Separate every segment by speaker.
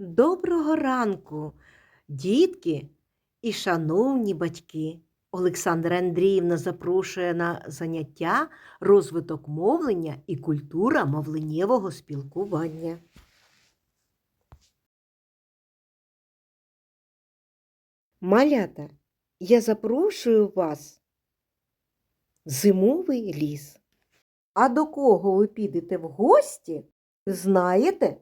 Speaker 1: Доброго ранку, дітки і шановні батьки. Олександра Андріївна запрошує на заняття розвиток мовлення і культура мовленнєвого спілкування. Малята, я запрошую вас в зимовий ліс. А до кого ви підете в гості, знаєте?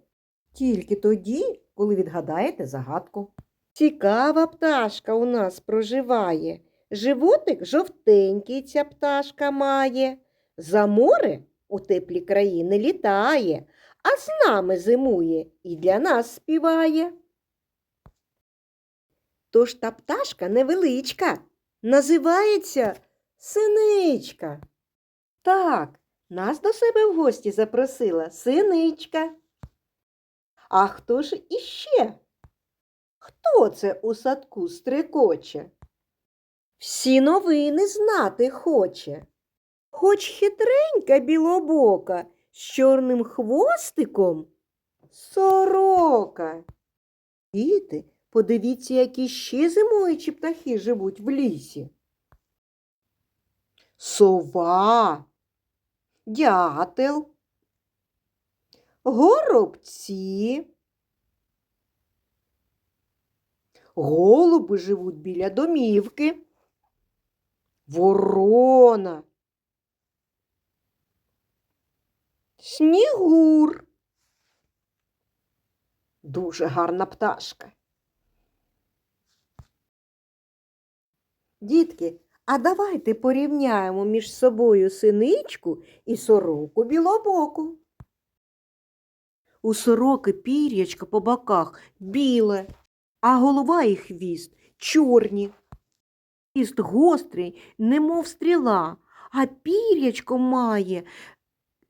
Speaker 1: Тільки тоді, коли відгадаєте загадку. Цікава пташка у нас проживає. Животик жовтенький ця пташка має. За море у теплі країни літає, а з нами зимує і для нас співає. Тож та пташка невеличка, називається синичка. Так, нас до себе в гості запросила синичка. А хто ж іще? Хто це у садку стрикоче? Всі новини знати хоче. Хоч хитренька білобока з чорним хвостиком сорока. Діти, подивіться, які ще зимуючі птахи живуть в лісі. Сова, дятел, горобці. Голуби живуть біля домівки. Ворона. Снігур. Дуже гарна пташка. Дітки, а давайте порівняємо між собою синичку і сороку білобоку. У сороки пір'ячко по боках біле, а голова і хвіст чорні. Хвіст гострий, немов стріла, а пір'ячко має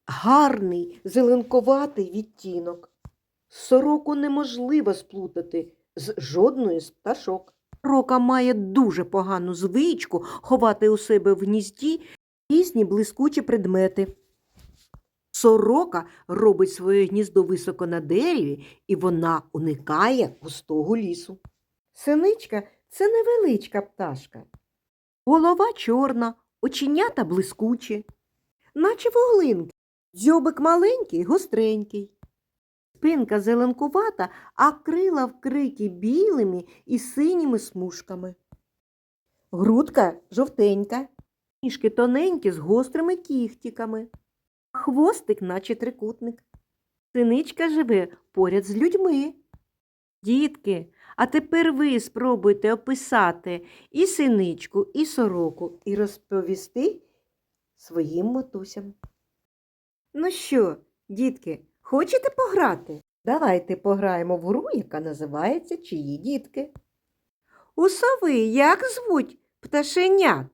Speaker 1: гарний зеленковатий відтінок. Сороку неможливо сплутати з жодної з пташок. Сорока має дуже погану звичку ховати у себе в гнізді різні блискучі предмети. Сорока робить своє гніздо високо на дереві, і вона уникає густого лісу. Синичка це невеличка пташка. Голова чорна, оченята блискучі, наче вуглинки. Дзьобик маленький, гостренький. Спинка зеленкувата, а крила вкриті білими і синіми смужками. Грудка жовтенька, ніжки тоненькі з гострими кіхтиками. Хвостик, наче трикутник. Синичка живе поряд з людьми. Дітки, а тепер ви спробуйте описати і синичку, і сороку, і розповісти своїм матусям. Ну що, дітки, хочете пограти? Давайте пограємо в гру, яка називається Чиї дітки. У сови як звуть пташенят?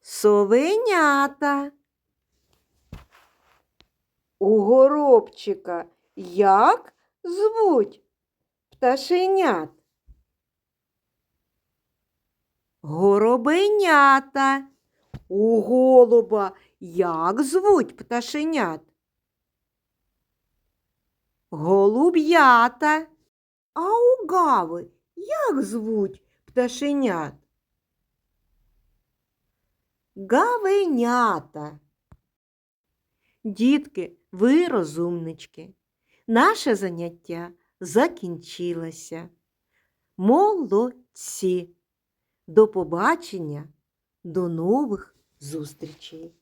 Speaker 1: Совенята. У горобчика як звуть пташенят? Горобенята. У голуба як звуть пташенят? Голуб'ята. А у гави як звуть пташенят? Гавенята. Дітки, ви розумнички. Наше заняття закінчилося. Молодці. До побачення, до нових зустрічей.